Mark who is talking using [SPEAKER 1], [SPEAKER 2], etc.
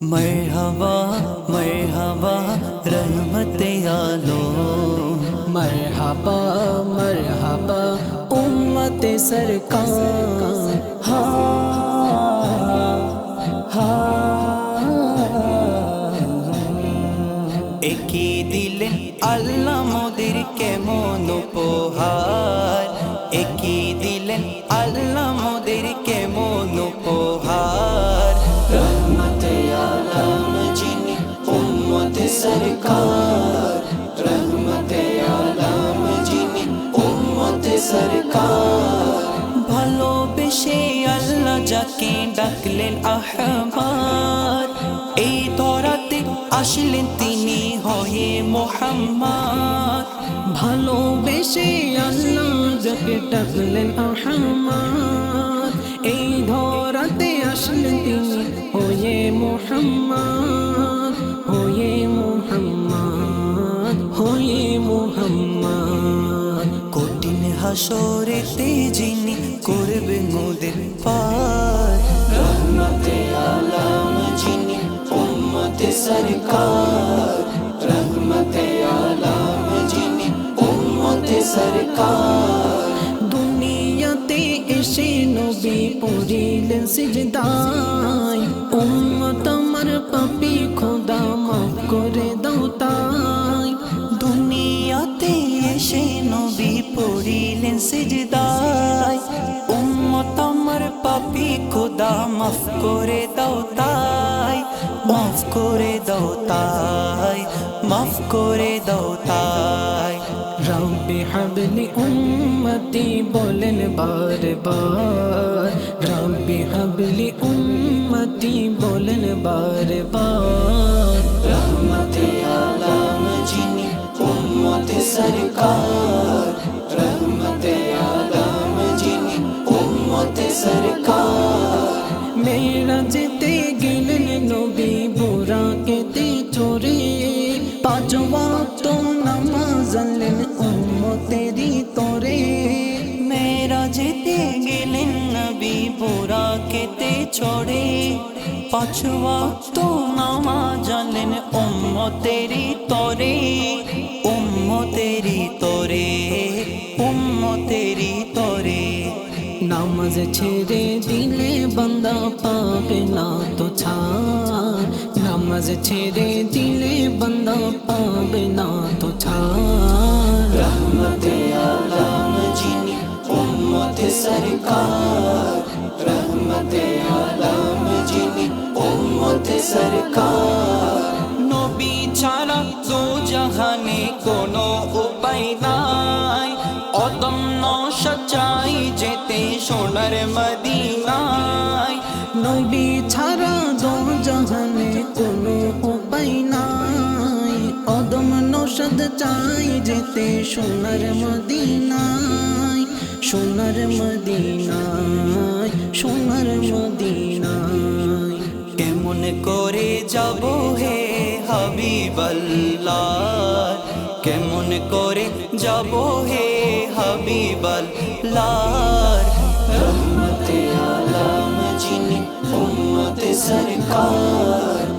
[SPEAKER 1] मरहबा मरहबा रहमत आलो
[SPEAKER 2] मरहबा मरहबा उम्मत सरकार
[SPEAKER 1] একই দিলেন আল্লাহ মোদের কেমন উপহার সরকার। ভালোবেসে আল্লাহ যাকে ডাকলেন আহবার এই তরাতে আসলেন তিনি হয়ে মোহাম্মদ।
[SPEAKER 2] ভালোবেসে আল্লাহ যাকে ডাকলেন আহমাদ এই ধরাতে আসলেন
[SPEAKER 1] হাসরেতে যিনি করবে মোদের পার। রহমতে আলম যিনি, উম্মতে সরকার। রহমতে আলম যিনি, উম্মতে সরকার।
[SPEAKER 2] দুনিয়াতে এসে নবী পড়িলেন সিজদায়। উম্মত আমার পাপি, খোদা মাফ করে দাও তাই
[SPEAKER 1] নবী পড়িলেন সিজদায় উম্মত আমার পাপি খোদা মাফ করে দাও তাই মাফ করে দাও তাই মাফ করে দাও তাই
[SPEAKER 2] রব্বি হাবলি উম্মতি বলেন বার বার রব্বি হাবলি উম্মতি বলেন বার বার
[SPEAKER 1] রহমতে আলম যিনি উম্মতে সরকার উম্মতে সরকার
[SPEAKER 2] মেরা যেতে গেলেন নবী বুড়া কেতে চোরে পাঁচ ওয়াক্ত নামাজ আনলেন উম্মতেরি তোরে
[SPEAKER 1] মেরা যেতে গেলেন নবী পুরা কেতে ছড়ে পাঁচওয়া তো নামা জানেন উম্মতেরি তরে উম্মতেরি তরে
[SPEAKER 2] নামাজ ছেড়ে দিলে বান্দা পাবে না তো ছাড় নামাজ ছেড়ে দিলে বান্দা পাবে না তো ছাড়
[SPEAKER 1] রহমতে আলম যিনি উম্মতে সরকার রহমতে আলম যিনি উম্মতে সরকার নবী ছাড়া দো জাহানে কোনো উপায় যেতে সোনার মদিনায়।
[SPEAKER 2] নবী ছাড়া দো জাহানে কোনো উপায় নাই। অদম নৌষদ চাই যেতে সোনার মদিনায়। সোনার মদিনায় সোনার মদিনায়।
[SPEAKER 1] কেমন করে যাব হে হাবিবাল্লাহ? কেমন করে যাব হে হাবিবাল লার? রহমতে আলম জিনি উম্মতে সরকার।